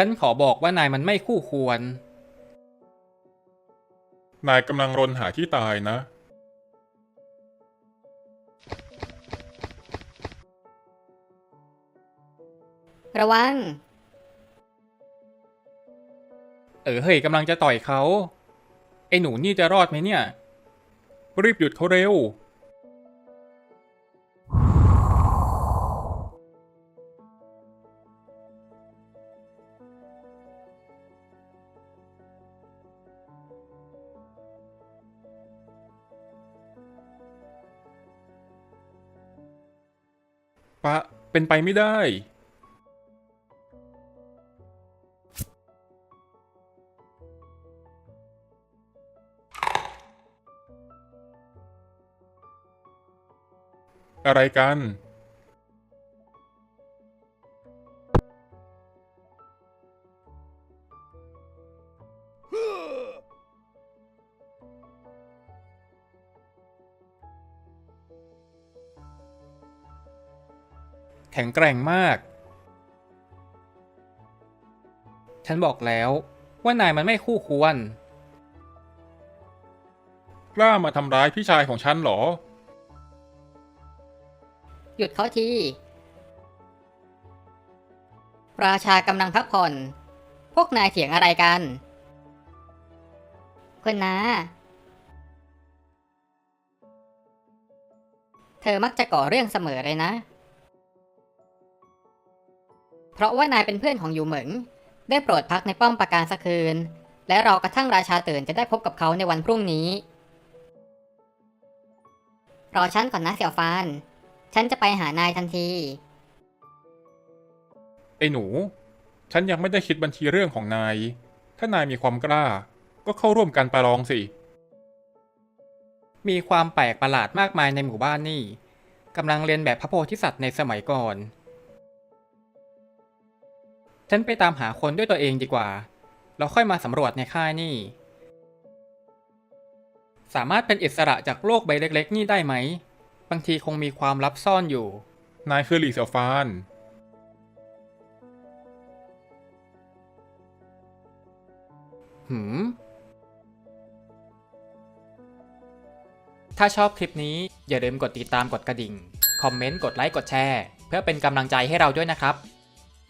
ฉันขอบอกว่านายมันไม่คู่ควร นายกำลังรนหาที่ตายนะ ระวัง เออเฮ้ยกำลังจะต่อยเขา ไอ้หนูนี่จะรอดไหมเนี่ย รีบหยุดเขาเร็วะ เป็นไปไม่ได้ อะไรกัน แข็งแกร่งมาก ฉันบอกแล้วว่านายมันไม่คู่ควร กล้ามาทำร้ายพี่ชายของฉันเหรอ หยุดเขาที ราชากำลังพักผ่อน พวกนายเถียงอะไรกัน คุณนาเธอมักจะก่อเรื่องเสมอเลยนะ เพราะว่านายเป็นเพื่อนของยูเหมิง ได้โปรดพักในป้อมปราการสักคืน และรอกระทั่งราชาตื่นจะได้พบกับเขาในวันพรุ่งนี้ รอฉันก่อนนะเสี่ยวฟาน ฉันจะไปหานายทันที ไอ้หนู ฉันยังไม่ได้คิดบัญชีเรื่องของนาย ถ้านายมีความกล้า ก็เข้าร่วมกันประลองสิ มีความแปลกประหลาดมากมายในหมู่บ้านนี่กำลังเรียนแบบพระโพธิสัตว์ในสมัยก่อน ฉันไปตามหาคนด้วยตัวเองดีกว่า แล้วค่อยมาสำรวจในค่ายนี่ สามารถเป็นอิสระจากโลกใบเล็กๆ นี่ได้ไหม บางทีคงมีความลับซ่อนอยู่ นายคือหลี่เสี่ยวฟาน หืม ถ้าชอบคลิปนี้อย่าลืมกดติดตามกดกระดิ่ง คอมเมนต์ กดไลค์ กดแชร์ เพื่อเป็นกำลังใจให้เราด้วยนะครับ